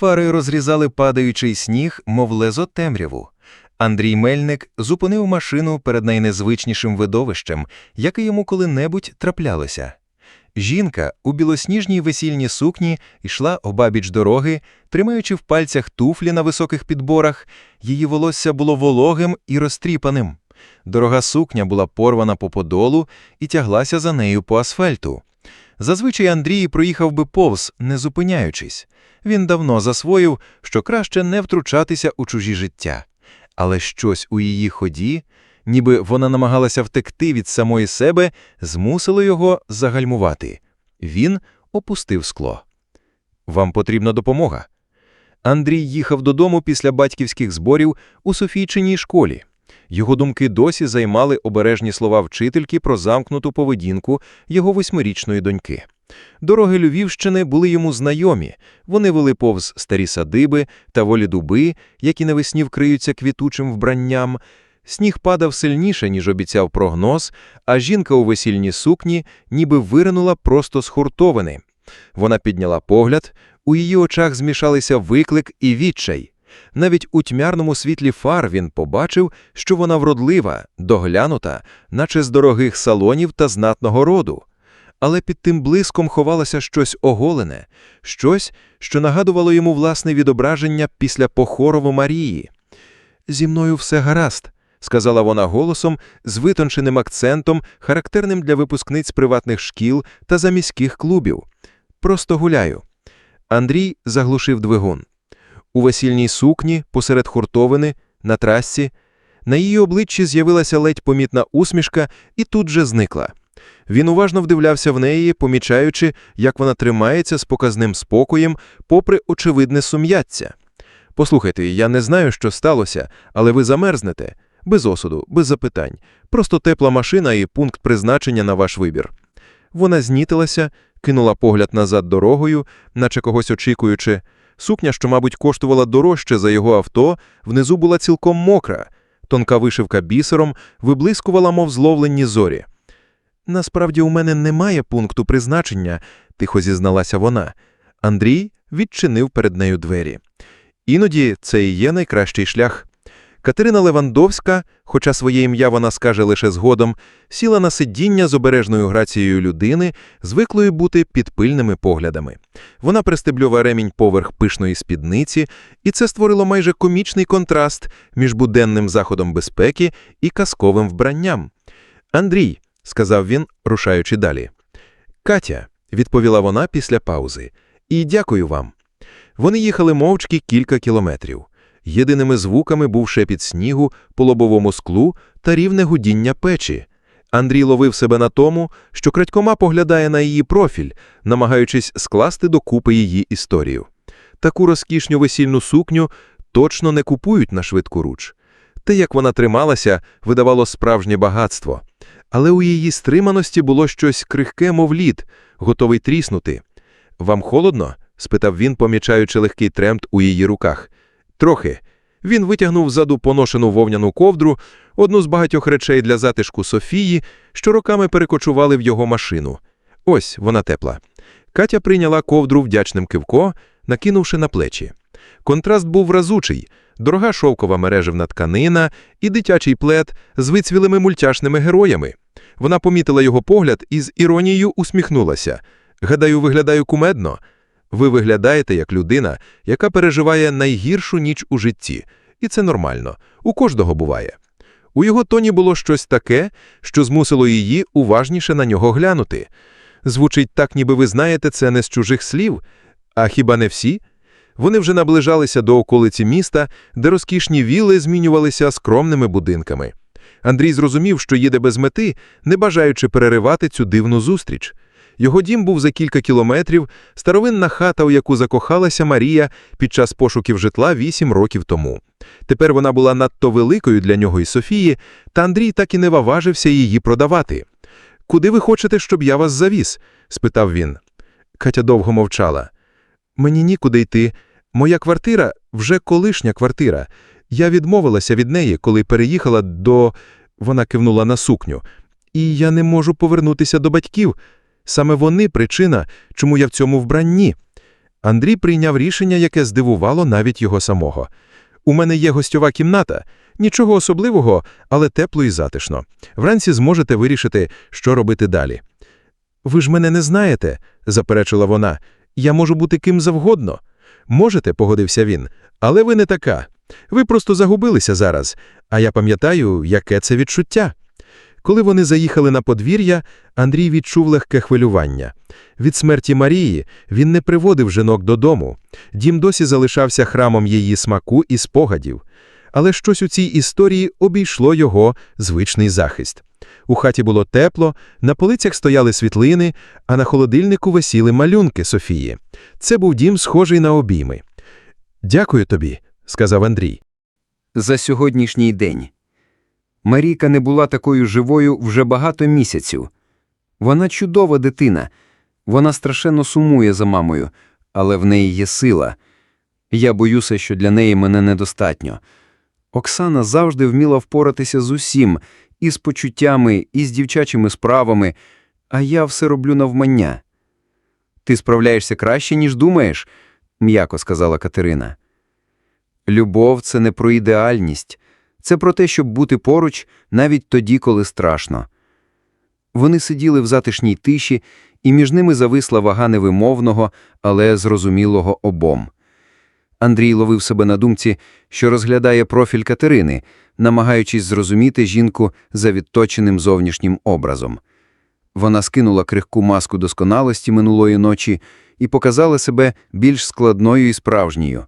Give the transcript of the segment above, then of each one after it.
Фари розрізали падаючий сніг, мов лезо темряву. Андрій Мельник зупинив машину перед найнезвичнішим видовищем, яке йому коли-небудь траплялося. Жінка у білосніжній весільній сукні йшла обабіч дороги, тримаючи в пальцях туфлі на високих підборах, її волосся було вологим і розтріпаним. Дорога сукня була порвана по подолу і тяглася за нею по асфальту. Зазвичай Андрій проїхав би повз, не зупиняючись. Він давно засвоїв, що краще не втручатися у чужі життя. Але щось у її ході, ніби вона намагалася втекти від самої себе, змусило його загальмувати. Він опустив скло. Вам потрібна допомога. Андрій їхав додому після батьківських зборів у Софійчиній школі. Його думки досі займали обережні слова вчительки про замкнуту поведінку його восьмирічної доньки. Дороги Львівщини були йому знайомі, вони вели повз старі садиби та волі дуби, які навесні вкриються квітучим вбранням. Сніг падав сильніше, ніж обіцяв прогноз, а жінка у весільній сукні ніби виринула просто з хуртовини. Вона підняла погляд, у її очах змішалися виклик і відчай. Навіть у тьмярному світлі фар він побачив, що вона вродлива, доглянута, наче з дорогих салонів та знатного роду. Але під тим блиском ховалося щось оголене, щось, що нагадувало йому власне відображення після похорову Марії. «Зі мною все гаразд», — сказала вона голосом з витонченим акцентом, характерним для випускниць приватних шкіл та заміських клубів. «Просто гуляю». Андрій заглушив двигун. У весільній сукні, посеред хуртовини, на трасі, на її обличчі з'явилася ледь помітна усмішка і тут же зникла. Він уважно вдивлявся в неї, помічаючи, як вона тримається з показним спокоєм, попри очевидне сум'яття. Послухайте, я не знаю, що сталося, але ви замерзнете. Без осуду, без запитань. Просто тепла машина і пункт призначення на ваш вибір. Вона знітилася, кинула погляд назад дорогою, наче когось очікуючи. Сукня, що, мабуть, коштувала дорожче за його авто, внизу була цілком мокра. Тонка вишивка бісером виблискувала, мов зловлені зорі. Насправді у мене немає пункту призначення, тихо зізналася вона. Андрій відчинив перед нею двері. Іноді це і є найкращий шлях. Катерина Левандовська, хоча своє ім'я вона скаже лише згодом, сіла на сидіння з обережною грацією людини, звиклої бути під пильними поглядами. Вона пристеблювала ремінь поверх пишної спідниці, і це створило майже комічний контраст між буденним заходом безпеки і казковим вбранням. Андрій, сказав він, рушаючи далі. Катя, відповіла вона після паузи, і дякую вам. Вони їхали мовчки кілька кілометрів. Єдиними звуками був шепіт снігу по лобовому склу та рівне гудіння печі. Андрій ловив себе на тому, що крадькома поглядає на її профіль, намагаючись скласти докупи її історію. Таку розкішню весільну сукню точно не купують на швидку руч. Те, як вона трималася, видавало справжнє багатство. Але у її стриманості було щось крихке, мов лід, готовий тріснути. Вам холодно? спитав він, помічаючи легкий тремт у її руках. Трохи. Він витягнув ззаду поношену вовняну ковдру, одну з багатьох речей для затишку Софії, що роками перекочували в його машину. Ось вона тепла. Катя прийняла ковдру вдячним кивко, накинувши на плечі. Контраст був разучий, дорога шовкова мережевна тканина і дитячий плед з вицвілими мультяшними героями. Вона помітила його погляд і з іронією усміхнулася. Гадаю, виглядаю кумедно. Ви виглядаєте як людина, яка переживає найгіршу ніч у житті, і це нормально, у кожного буває. У його тоні було щось таке, що змусило її уважніше на нього глянути. Звучить так, ніби ви знаєте це не з чужих слів, а хіба не всі? Вони вже наближалися до околиці міста, де розкішні віли змінювалися скромними будинками. Андрій зрозумів, що їде без мети, не бажаючи переривати цю дивну зустріч. Його дім був за кілька кілометрів, старовинна хата, у яку закохалася Марія під час пошуків житла вісім років тому. Тепер вона була надто великою для нього і Софії, та Андрій так і не ваважився її продавати. Куди ви хочете, щоб я вас завіз? спитав він. Катя довго мовчала. Мені нікуди йти. Моя квартира вже колишня квартира. Я відмовилася від неї, коли переїхала до. Вона кивнула на сукню. І я не можу повернутися до батьків. Саме вони причина, чому я в цьому вбранні. Андрій прийняв рішення, яке здивувало навіть його самого. У мене є гостьова кімната. Нічого особливого, але тепло і затишно. Вранці зможете вирішити, що робити далі. Ви ж мене не знаєте, заперечила вона. Я можу бути ким завгодно. Можете, погодився він, але ви не така. Ви просто загубилися зараз, а я пам'ятаю, яке це відчуття. Коли вони заїхали на подвір'я, Андрій відчув легке хвилювання. Від смерті Марії він не приводив жінок додому. Дім досі залишався храмом її смаку і спогадів. Але щось у цій історії обійшло його звичний захист. У хаті було тепло, на полицях стояли світлини, а на холодильнику висіли малюнки Софії. Це був дім, схожий на обійми. Дякую тобі, сказав Андрій. за сьогоднішній день. Марійка не була такою живою вже багато місяців. Вона чудова дитина, вона страшенно сумує за мамою, але в неї є сила. Я боюся, що для неї мене недостатньо. Оксана завжди вміла впоратися з усім, і з почуттями, і з дівчачими справами, а я все роблю навмання. Ти справляєшся краще, ніж думаєш, м'яко сказала Катерина. Любов це не про ідеальність, це про те, щоб бути поруч навіть тоді, коли страшно. Вони сиділи в затишній тиші, і між ними зависла вага невимовного, але зрозумілого обом. Андрій ловив себе на думці, що розглядає профіль Катерини, намагаючись зрозуміти жінку за відточеним зовнішнім образом. Вона скинула крихку маску досконалості минулої ночі і показала себе більш складною і справжньою.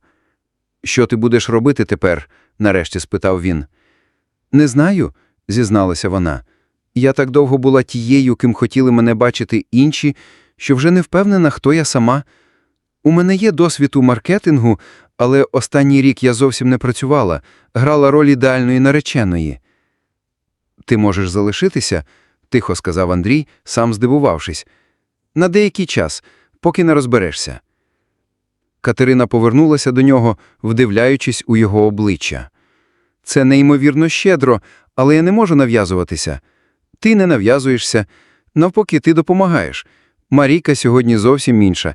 Що ти будеш робити тепер? Нарешті спитав він. Не знаю, зізналася вона. Я так довго була тією, ким хотіли мене бачити інші, що вже не впевнена, хто я сама. У мене є досвід у маркетингу, але останній рік я зовсім не працювала, грала роль ідеальної нареченої. Ти можеш залишитися, тихо сказав Андрій, сам здивувавшись. На деякий час, поки не розберешся. Катерина повернулася до нього, вдивляючись у його обличчя. Це неймовірно щедро, але я не можу нав'язуватися. Ти не нав'язуєшся, навпаки, ти допомагаєш. Марійка сьогодні зовсім інша.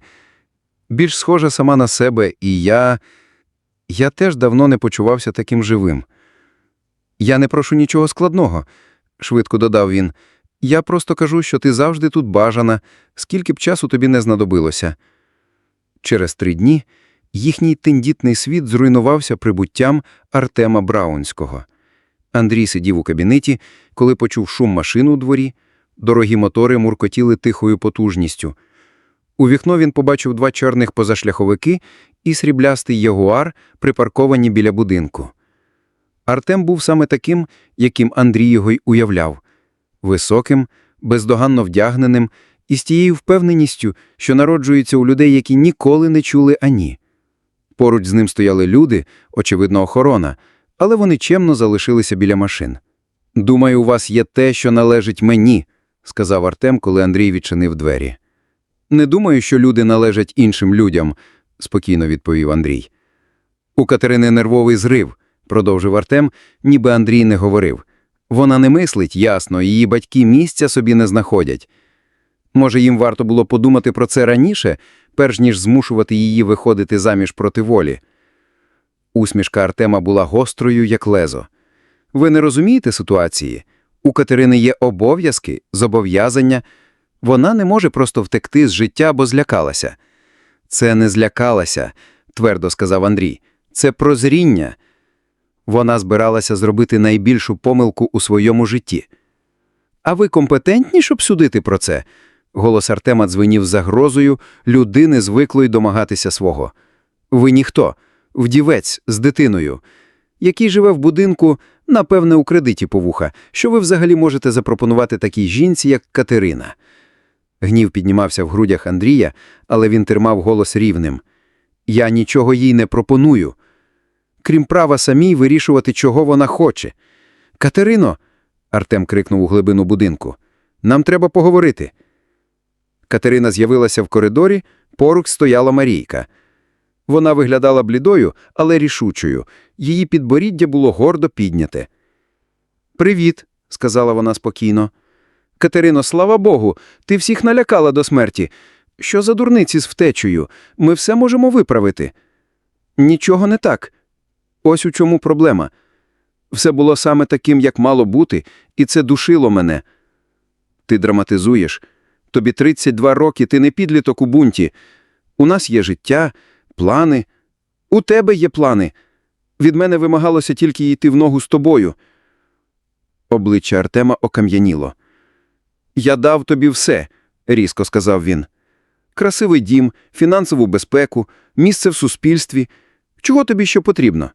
Більш схожа сама на себе, і я. Я теж давно не почувався таким живим. Я не прошу нічого складного, швидко додав він. Я просто кажу, що ти завжди тут бажана, скільки б часу тобі не знадобилося. Через три дні їхній тендітний світ зруйнувався прибуттям Артема Браунського. Андрій сидів у кабінеті, коли почув шум машин у дворі. Дорогі мотори муркотіли тихою потужністю. У вікно він побачив два чорних позашляховики і сріблястий ягуар, припарковані біля будинку. Артем був саме таким, яким Андрій його й уявляв високим, бездоганно вдягненим і з тією впевненістю, що народжується у людей, які ніколи не чули ані. Поруч з ним стояли люди, очевидно, охорона, але вони чемно залишилися біля машин. Думаю, у вас є те, що належить мені, сказав Артем, коли Андрій відчинив двері. Не думаю, що люди належать іншим людям, спокійно відповів Андрій. У Катерини нервовий зрив, продовжив Артем, ніби Андрій не говорив. Вона не мислить, ясно, її батьки місця собі не знаходять. Може, їм варто було подумати про це раніше, перш ніж змушувати її виходити заміж проти волі. Усмішка Артема була гострою, як лезо. Ви не розумієте ситуації? У Катерини є обов'язки, зобов'язання. Вона не може просто втекти з життя, бо злякалася. Це не злякалася, твердо сказав Андрій. Це прозріння. Вона збиралася зробити найбільшу помилку у своєму житті. А ви компетентні, щоб судити про це? Голос Артема дзвенів загрозою людини, звиклої домагатися свого. Ви ніхто, вдівець з дитиною, який живе в будинку, напевне, у кредиті по вуха, що ви взагалі можете запропонувати такій жінці, як Катерина. Гнів піднімався в грудях Андрія, але він тримав голос рівним. Я нічого їй не пропоную. Крім права самій вирішувати, чого вона хоче. Катерино, Артем крикнув у глибину будинку. Нам треба поговорити. Катерина з'явилася в коридорі, поруч стояла Марійка. Вона виглядала блідою, але рішучою. Її підборіддя було гордо підняте. Привіт, сказала вона спокійно. Катерино, слава Богу, ти всіх налякала до смерті. Що за дурниці з втечею? Ми все можемо виправити. Нічого не так. Ось у чому проблема. Все було саме таким, як мало бути, і це душило мене. Ти драматизуєш. Тобі 32 роки, ти не підліток у бунті. У нас є життя, плани. У тебе є плани. Від мене вимагалося тільки йти в ногу з тобою. Обличчя Артема окам'яніло. Я дав тобі все, різко сказав він. Красивий дім, фінансову безпеку, місце в суспільстві. Чого тобі ще потрібно?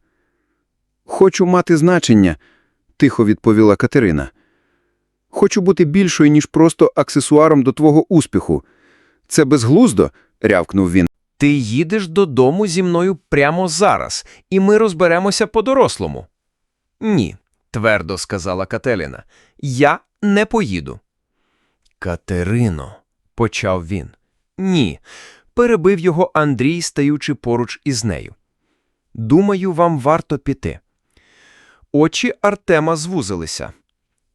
Хочу мати значення, тихо відповіла Катерина. Хочу бути більшою, ніж просто аксесуаром до твого успіху. Це безглуздо, рявкнув він. Ти їдеш додому зі мною прямо зараз, і ми розберемося по-дорослому. Ні, твердо сказала Кателіна. Я не поїду. Катерино, почав він. Ні, перебив його Андрій, стаючи поруч із нею. Думаю, вам варто піти. Очі Артема звузилися.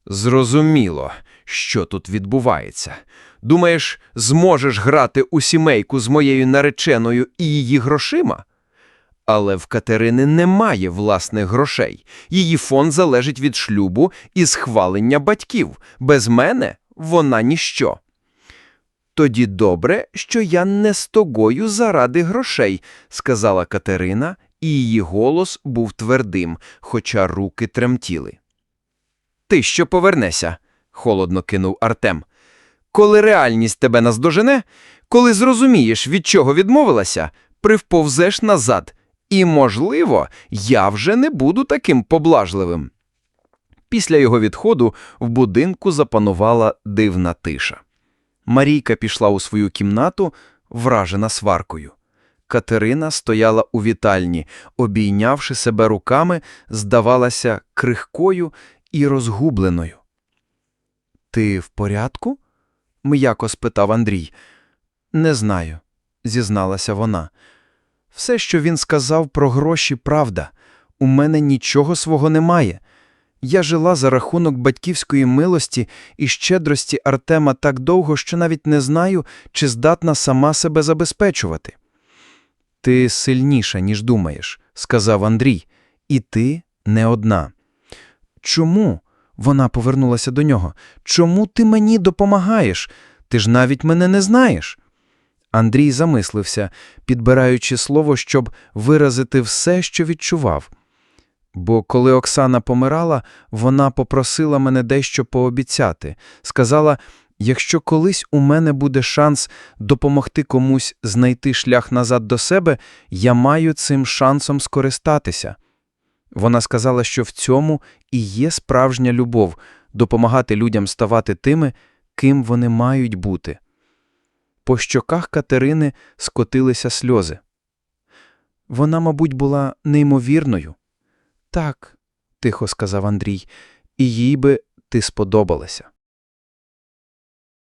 Зрозуміло, що тут відбувається. Думаєш, зможеш грати у сімейку з моєю нареченою і її грошима? Але в Катерини немає власних грошей. Її фонд залежить від шлюбу і схвалення батьків. Без мене вона ніщо. Тоді добре, що я не з тобою заради грошей, сказала Катерина, і її голос був твердим, хоча руки тремтіли. Ти що повернешся? холодно кинув Артем. Коли реальність тебе наздожене, коли зрозумієш, від чого відмовилася, привповзеш назад. І, можливо, я вже не буду таким поблажливим. Після його відходу в будинку запанувала дивна тиша. Марійка пішла у свою кімнату, вражена сваркою. Катерина стояла у вітальні, обійнявши себе руками, здавалася крихкою і розгубленою. Ти в порядку? м'яко спитав Андрій. Не знаю, зізналася вона. Все, що він сказав про гроші, правда. У мене нічого свого немає. Я жила за рахунок батьківської милості і щедрості Артема так довго, що навіть не знаю, чи здатна сама себе забезпечувати. Ти сильніша, ніж думаєш, сказав Андрій, і ти не одна. Чому? Вона повернулася до нього. Чому ти мені допомагаєш? Ти ж навіть мене не знаєш. Андрій замислився, підбираючи слово, щоб виразити все, що відчував. Бо коли Оксана помирала, вона попросила мене дещо пообіцяти. Сказала, якщо колись у мене буде шанс допомогти комусь знайти шлях назад до себе, я маю цим шансом скористатися. Вона сказала, що в цьому і є справжня любов – допомагати людям ставати тими, ким вони мають бути. По щоках Катерини скотилися сльози. Вона, мабуть, була неймовірною. Так, тихо сказав Андрій, і їй би ти сподобалася.